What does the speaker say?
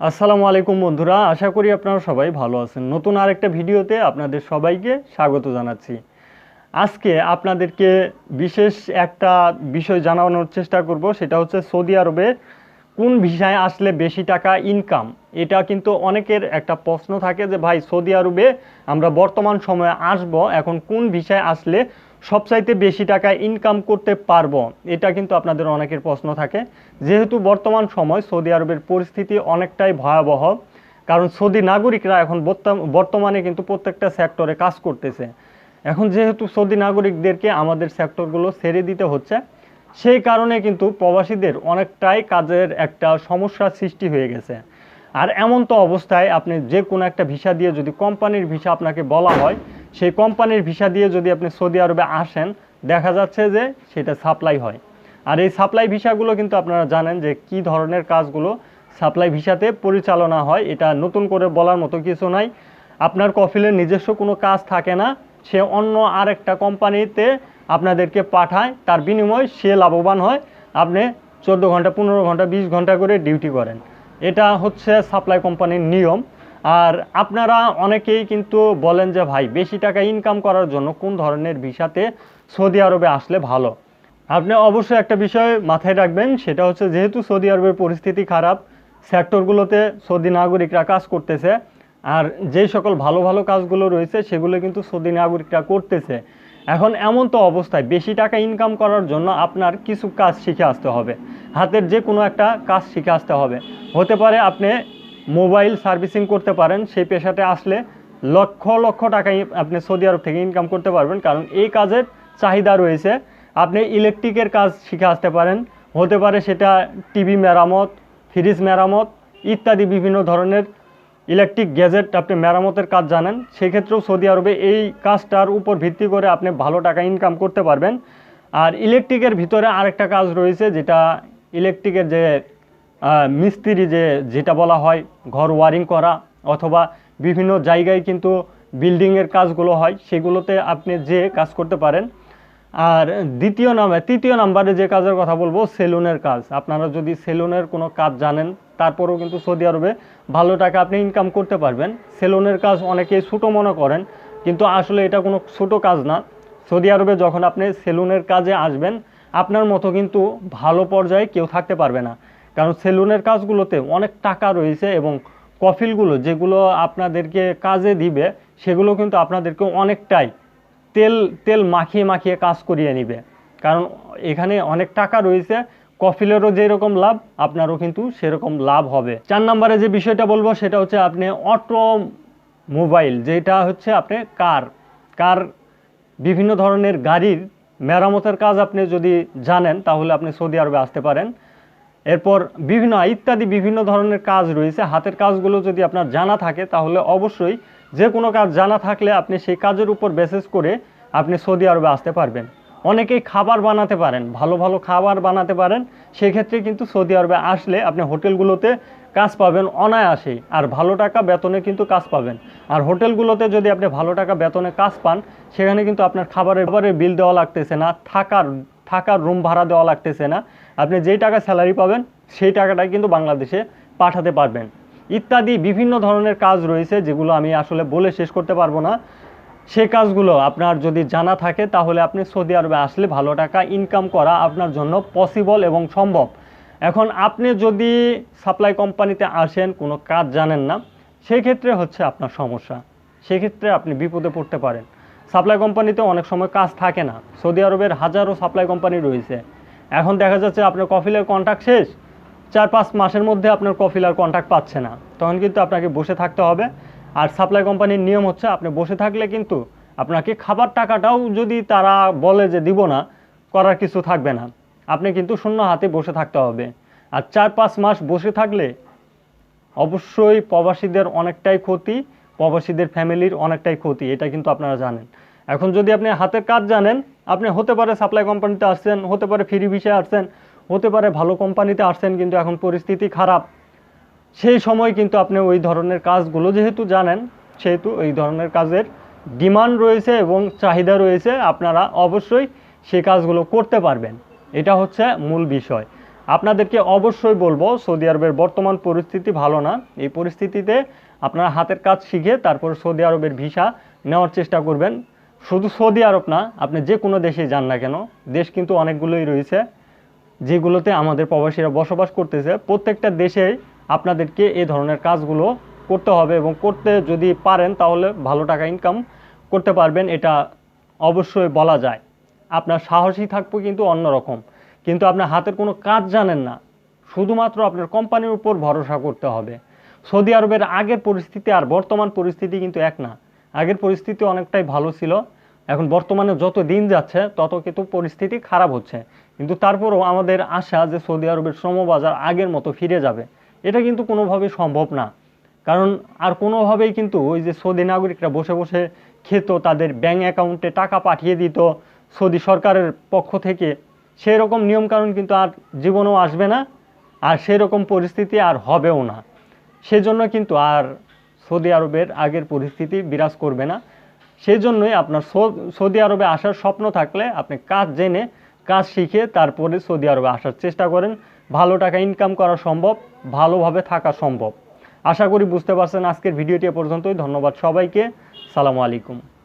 আসসালামু আলাইকুম বন্ধুরা, আশা করি আপনারা সবাই ভালো আছেন। নতুন আরেকটা ভিডিওতে আপনাদের সবাইকে স্বাগত জানাচ্ছি। আজকে আপনাদেরকে বিশেষ একটা বিষয় জানানোর চেষ্টা করব, সেটা হচ্ছে সৌদি আরবে কোন ভিসায় আসলে বেশি টাকা ইনকাম এটা কিন্তু অনেকের একটা প্রশ্ন থাকে যে, ভাই, সৌদি আরবে আমরা বর্তমান সময়ে আসব, এখন কোন ভিসায় আসলে সবচাইতে বেশি টাকা ইনকাম করতে পারব। এটা কিন্তু আপনাদের অনেকের প্রশ্ন থাকে। যেহেতু বর্তমান সময় সৌদি আরবের পরিস্থিতি অনেকটাই ভয়াবহ, কারণ সৌদি নাগরিকরা এখন বর্তমানে কিন্তু প্রত্যেকটা সেক্টরে কাজ করতেছে। এখন যেহেতু সৌদি নাগরিকদেরকে আমাদের সেক্টরগুলো ছেড়ে দিতে হচ্ছে, সেই কারণে কিন্তু প্রবাসীদের অনেকটাই কাজের একটা সমস্যার সৃষ্টি হয়ে গেছে। আর এমন তো অবস্থায় আপনি যে কোনো একটা ভিসা দিয়ে যদি কোম্পানির ভিসা আপনাকে বলা হয় সেই কোম্পানির ভিসা দিয়ে যদি আপনি সৌদি আরবে আসেন, দেখা যাচ্ছে যে সেটা সাপ্লাই হয়। আর এই সাপ্লাই ভিসাগুলো কিন্তু আপনারা জানেন যে কি ধরনের কাজগুলো সাপ্লাই ভিসাতে পরিচালনা হয়, এটা নতুন করে বলার মতো কিছু নাই। আপনার কফিলের নিজস্ব কোনো কাজ থাকে না, সে অন্য আরেকটা কোম্পানিতে আপনাদেরকে পাঠায়, তার বিনিময়ে সে লাভবান হয়, আপনি চোদ্দ ঘণ্টা, পনেরো ঘণ্টা, বিশ ঘণ্টা করে ডিউটি করেন। এটা হচ্ছে সাপ্লাই কোম্পানির নিয়ম। আর আপনারা অনেকেই কিন্তু বলেন যে, ভাই, বেশি টাকা ইনকাম করার জন্য কোন ধরনের ভিসাতে সৌদি আরবে আসলে ভালো? আপনি অবশ্যই একটা বিষয় মাথায় রাখবেন, সেটা হচ্ছে যেহেতু সৌদি আরবের পরিস্থিতি খারাপ, সেক্টরগুলোতে সৌদি নাগরিকরা কাজ করতেছে, আর যেই সকল ভালো ভালো কাজগুলো রয়েছে, সেগুলো কিন্তু সৌদি নাগরিকরা করতেছে। এখন এমন তো অবস্থায় বেশি টাকা ইনকাম করার জন্য আপনার কিছু কাজ শিখে আসতে হবে। হাতের যে কোনো একটা কাজ শিখে আসতে হবে। হতে পারে আপনি মোবাইল সার্ভিসিং করতে পারেন, সেই পেশাতে আসলে লক্ষ লক্ষ টাকা ই- আপনি সৌদি আরব থেকে ইনকাম করতে পারবেন। কারণ এই কাজের চাহিদা রয়েছে। আপনি ইলেকট্রিকের কাজ শিখে আসতে পারেন। হতে পারে সেটা টিভি মেরামত ফ্রিজ মেরামত ইত্যাদি বিভিন্ন ধরনের ইলেকট্রিক গ্যাজেট আপনি মেরামতের কাজ জানেন। সেক্ষেত্রেও সৌদি আরবে এই কাজটার উপর ভিত্তি করে আপনি ভালো টাকা ইনকাম করতে পারবেন। আর ইলেকট্রিকের ভিতরে আরেকটা কাজ রয়েছে, যেটা ইলেকট্রিকের যে মিস্ত্রি যে যেটা বলা হয় ঘর ওয়ারিং করা অথবা বিভিন্ন জায়গায় কিন্তু বিল্ডিংয়ের কাজগুলো হয়, সেগুলোতে আপনি যে কাজ করতে পারেন। আর দ্বিতীয় নামে, তৃতীয় নাম্বারে যে কাজের কথা বলব, সেলুনের কাজ। আপনারা যদি সেলুনের কোনো কাজ জানেন, তারপরেও কিন্তু সৌদি আরবে ভালো টাকা আপনি ইনকাম করতে পারবেন। সেলুনের কাজ অনেকেই ছোটো মনে করেন, কিন্তু আসলে এটা কোনো ছোটো কাজ না। সৌদি আরবে যখন আপনি সেলুনের কাজে আসবেন, আপনার মতো কিন্তু ভালো পর্যায়ে কেউ থাকতে পারবে না। কারণ সেলুনের কাজগুলোতে অনেক টাকা রয়েছে এবং কফিলগুলো যেগুলো আপনাদেরকে কাজে দিবে, সেগুলো কিন্তু আপনাদেরকে অনেকটাই তেল তেল মাখিয়ে মাখিয়ে কাজ করিয়ে নিবে। কারণ এখানে অনেক টাকা রয়েছে, কফিলেরও যেরকম লাভ, আপনারও কিন্তু সেরকম লাভ হবে। চার নম্বরে যে বিষয়টা বলব, সেটা হচ্ছে আপনি অটো মোবাইল যেটা হচ্ছে আপনি কার। কার বিভিন্ন ধরনের গাড়ির মেরামতের কাজ আপনি যদি জানেন, তাহলে আপনি সৌদি আরবে আসতে পারেন। এরপর বিভিন্ন, ইত্যাদি বিভিন্ন ধরনের কাজ রয়েছে। হাতের কাজগুলো যদি আপনার জানা থাকে, তাহলে অবশ্যই যে কোনো কাজ জানা থাকলে আপনি সেই কাজের উপর বেসিস করে আপনি সৌদি আরবে আসতে পারবেন। অনেকেই খাবার বানাতে পারেন, ভালো ভালো খাবার বানাতে পারেন। সেক্ষেত্রে কিন্তু সৌদি আরবে আসলে আপনি হোটেলগুলোতে কাজ পাবেন অনায়াসে, আর ভালো টাকা বেতনে কিন্তু কাজ পাবেন। আর হোটেলগুলোতে যদি আপনি ভালো টাকা বেতনে কাজ পান, সেখানে কিন্তু আপনার খাবারের খাবারের বিল দেওয়া লাগতেছে না, থাকার থাকার রুম ভাড়া দেওয়া লাগতেছে না। আপনি যেই টাকা স্যালারি পাবেন, সেই টাকাটাই কিন্তু বাংলাদেশে পাঠাতে পারবেন। ইত্যাদি বিভিন্ন ধরনের কাজ রয়েছে যেগুলো আমি আসলে বলে শেষ করতে পারব না। সে কাজগুলো আপনার যদি জানা থাকে, তাহলে আপনি সৌদি আরবে আসলে ভালো টাকা ইনকাম করা আপনার জন্য পসিবল এবং সম্ভব। এখন আপনি যদি সাপ্লাই কোম্পানিতে আসেন, কোনো কাজ জানেন না সেই ক্ষেত্রে হচ্ছে আপনার সমস্যা। সেক্ষেত্রে আপনি বিপদে পড়তে পারেন। সাপ্লাই কোম্পানিতে অনেক সময় কাজ থাকে না। সৌদি আরবের হাজারো সাপ্লাই কোম্পানি রয়েছে। এখন দেখা যাচ্ছে আপনার কফিলের কন্ট্যাক্ট শেষ। চার পাঁচ মাসের মধ্যে আপনার কফিল আর কন্ট্যাক্ট পাচ্ছে না। তখন কিন্তু আপনাকে বসে থাকতে হবে। আর সাপ্লাই কোম্পানির নিয়ম হচ্ছে, আপনি বসে থাকলে কিন্তু আপনাকে খাবার টাকাটাও যদি তারা বলে যে দিব না, করার কিছু থাকবে না। আপনি কিন্তু শূন্য হাতে বসে থাকতে হবে। আর চার পাঁচ মাস বসে থাকলে অবশ্যই প্রবাসীদের অনেকটাই ক্ষতি, প্রবাসীদের ফ্যামিলির অনেকটাই ক্ষতি, এটা কিন্তু আপনারা জানেন। এখন যদি আপনি হাতের কাজ জানেন, আপনি হতে পারে সাপ্লাই কোম্পানিতে আসছেন, হতে পারে ফ্রি ভিসায় আসছেন, হতে পারে ভালো কোম্পানিতে আসছেন, কিন্তু এখন পরিস্থিতি খারাপ, সেই সময় কিন্তু আপনি ওই ধরনের কাজগুলো যেহেতু জানেন, সেহেতু এই ধরনের কাজের ডিমান্ড রয়েছে এবং চাহিদা রয়েছে, আপনারা অবশ্যই সেই কাজগুলো করতে পারবেন। এটা হচ্ছে মূল বিষয়। আপনাদেরকে অবশ্যই বলব, সৌদি আরবের বর্তমান পরিস্থিতি ভালো না। এই পরিস্থিতিতে আপনারা হাতের কাজ শিখে তারপর সৌদি আরবের ভিসা নেওয়ার চেষ্টা করবেন। শুধু সৌদি আরব না, আপনি যে কোনো দেশে যান না কেন, দেশ কিন্তু অনেকগুলোই রয়েছে যেগুলোতে আমাদের প্রবাসীরা বসবাস করতেছে। প্রত্যেকটা দেশেই আপনাদেরকে এই ধরনের কাজগুলো করতে হবে এবং করতে যদি পারেন তাহলে ভালো টাকা ইনকাম করতে পারবেন, এটা অবশ্যই বলা যায়। আপনার সাহসী থাকব কিন্তু অন্যরকম। কিন্তু আপনার হাতের কোনো কাজ জানেন না, শুধুমাত্র আপনার কোম্পানির উপর ভরসা করতে হবে। সৌদি আরবের আগের পরিস্থিতি আর বর্তমান পরিস্থিতি কিন্তু এক না। আগের পরিস্থিতি অনেকটাই ভালো ছিল। এখন বর্তমানে যত দিন যাচ্ছে, তত কিন্তু পরিস্থিতি খারাপ হচ্ছে। কিন্তু তারপরেও আমাদের আশা যে সৌদি আরবের শ্রমবাজার আগের মতো ফিরে যাবে, এটা কিন্তু কোনোভাবেই সম্ভব না। কারণ আর কোনোভাবেই কিন্তু ওই যে সৌদি নাগরিকরা বসে বসে খেত, তাদের ব্যাঙ্ক অ্যাকাউন্টে টাকা পাঠিয়ে দিত, সৌদি সরকারের পক্ষ থেকে। সেই রকম নিয়মকানুন কিন্তু আর জীবনেও আসবে না, আর সেই রকম পরিস্থিতি আর হবেও না। সেজন্য কিন্তু আর সৌদি আরবের আগের পরিস্থিতি বিরাজ করবে না। সেই জন্যই আপনার সৌদি আরবে আসার স্বপ্ন থাকলে আপনি কাজ জেনে কাজ শিখে তারপরে সৌদি আরবে আসার চেষ্টা করেন। ভালো টাকা ইনকাম করা সম্ভব, ভালোভাবে থাকা সম্ভব। আশা করি বুঝতে পারছেন আজকের ভিডিওটি পর্যন্তই। ধন্যবাদ সবাইকে। সালামু আলাইকুম।